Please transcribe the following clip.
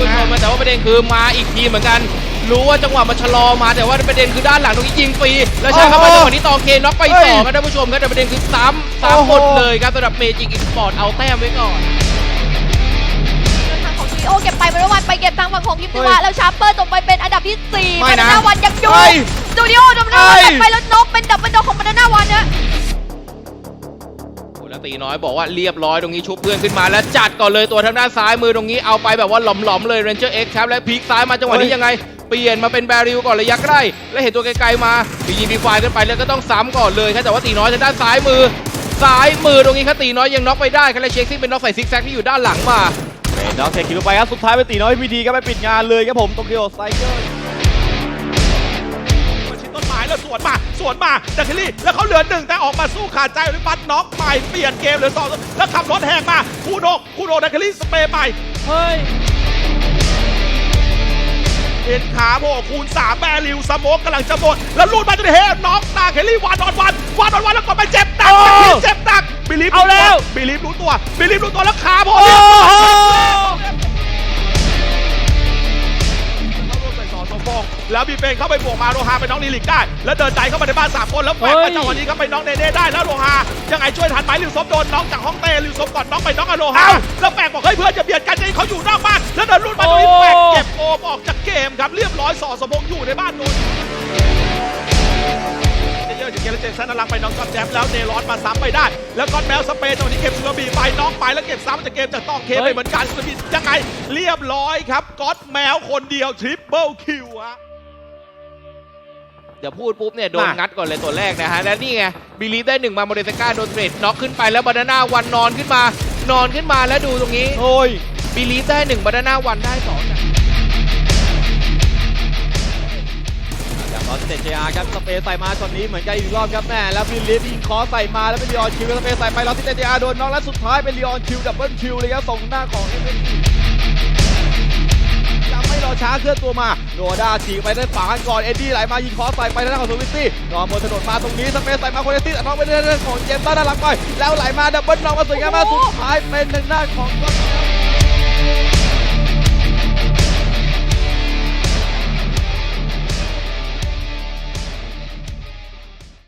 ผู้ชมแต่ว่าประเด็นคือมาอีกทีเหมือนกัน รู้ว่าจังหวะมันชะลอมาแต่ว่าประเด็นคือด้านหลังตรงนี้ยิงฟรีแล้วใช่ครับว่าจังหวะนี้ตองเคนน็อกไปสองครับท่านผู้ชมครับแต่ประเด็นคือซ้ำซ้ำหมดเลยครับสำหรับเมจิกอีสปอร์ตเอาแต้มไว้ก่อนทางของลีโอเก็บไปเป็นวันไปเก็บทางฝั่งของยิมติวะแล้วชาร์เปอร์ตกไปเป็นอันดับที่สี่ไม่บานะนาน่าวันยังอยู่เฮ้ยสตูดิโอดับเบิลเฮ้ยเก็บไปแล้วนกเป็นดับเบิลดอกของบานาน่าวันเนี่ยโอ้ แล้วตีน้อยบอกว่าเรียบร้อยตรงนี้ชุบเพื่อนขึ้นมาแล้วจัดก่อนเลยตัวทางด้านซ้ายมือตรงนี้เอาไปแบบว่าหลอมๆเลยเรนเจอร์เอ็กครับและพลิกซ้ายมาจังหวะนี้ยังไงเปลี่ยนมาเป็นแบริวก่อนระยะใกล้แล้วเห็นตัวไกลๆมามียิงมีไฟขึ้นไปแล้วก็ต้องซ้ำก่อนเลยครับแต่ว่าตีน้อยทางด้านซ้ายมือซ้ายมือตรงนี้ครับตีน้อยยังน็อกไปได้ครับและเช็คซิ่งเป็นน็อกใส่ซิกแซกที่อยู่ด้านหลังมาเป็นน้องเทคคิวไปครับสุดท้ายเป็นตีน้อยพีดีก็ไปปิดงานเลยครับผมโตเกียวไซเคิลชิดต้นไม้ แล้วสวนมาสวนมาดักเคลลี่แล้วเขาเหลือหนึ่งแต่ออกมาสู้ขาดใจหรือปัดน็อกใหม่เปลี่ยนเกมเหลือสองแล้วขับรถแหกมาคูโดกคูโดดักเคลลี่สเปรย์ใหม่เฮ้ยเห็นขาโผล่คูณ3แบริวสโมกกำลังจะหมดแล้วลูดมาจนเฮน็อกตาเคลลี่วันออนวันวันออนวันแล้วกดไปเจ็บหนักเจ็บหนักบิลีฟเอาแล้วบิลีฟรู้ตัวบิลีฟรู้ตัวแล้วขาโผล่ แล้วบีเป็นเข้าไปบวกมาโรฮาไปน้องลีลิกได้ แล้วเดินใจเข้ามาในบ้านสามคนแล้วแฝงมาจังหวะนี้ครับไปน้องเนเน่ได้แล้วโรฮายังไงช่วยทันไหมลิวซบโดนน้องจากห้องเต้ลิวซบก่อนน้องไปน้องอโรฮาแล้วแฝงบอกเฮ้ยเพื่อนจะเบียดกันจะให้เขาอยู่นอกบ้านแล้วเดินรุ่นมาตรงนี้แฝงเก็บโอมออกจากเกมครับเรียบร้อยสอสมพงษ์อยู่ในบ้านโดนเยอะๆจากเกมแล้วเจนสันนลังไปน้องกอนแจมแล้วเนรอนมาซ้ำไปได้ แล้วก้อนแมวสเปนจังหวะนี้เก็บสุรบีไปน้องไปแล้วเก็บซ้ำจากเกมจากตองเคไปเหมือนกันสุรบียังไงเรียบร้อยครับก้อนแมวคนเดียวทริปเปิลคิวฮะ เดี๋ยวพูดปุ๊บเนี่ยโดนมางั งัดก่อนเลยตัวแรกนะฮะ และนี่ไงบิลีฟได้หนึ่งมาโมเดสก้าโดนเทรดน็อกขึ้นไปแล้วบานาน่าวันนอนขึ้นมา นอนขึ้นมาแล้วดูตรงนี้โอ้ย บิลีฟได้หนึ่งบานาน่าวันได้สองนะ อย่างตอนเตะเจอาครับสเปรย์ใส่มาช็อตนี้เหมือนกันอีกรอบครับแม่แล้วบิลลิฟยิงคอใส่มาแล้วเป็นลีออนคิวแล้วสเปรย์ใส่ไปแล้วที่เตะเจอาโดนน็อกและสุดท้ายเป็นลีออนคิวดับเบิลคิวเลยครับส่งหน้าของเอฟเอยังไม่ รอช้าเคลื่อนตัวมาโนด้าฉีกไปด้านขวากันก่อนเอ็ดดี้ไหลมายิงคอใส่ไปทางด้านของสวิตตี้นอนบนถนนมาตรงนี้สเปรย์ใส่มาโคเนตี้แต่น้องไปด้านของเจมส์ต้าด้านหลังไปแล้วไหลมาดับเบิลน้องมาสวยงามมากสุดท้ายเป็นทางด้านของก็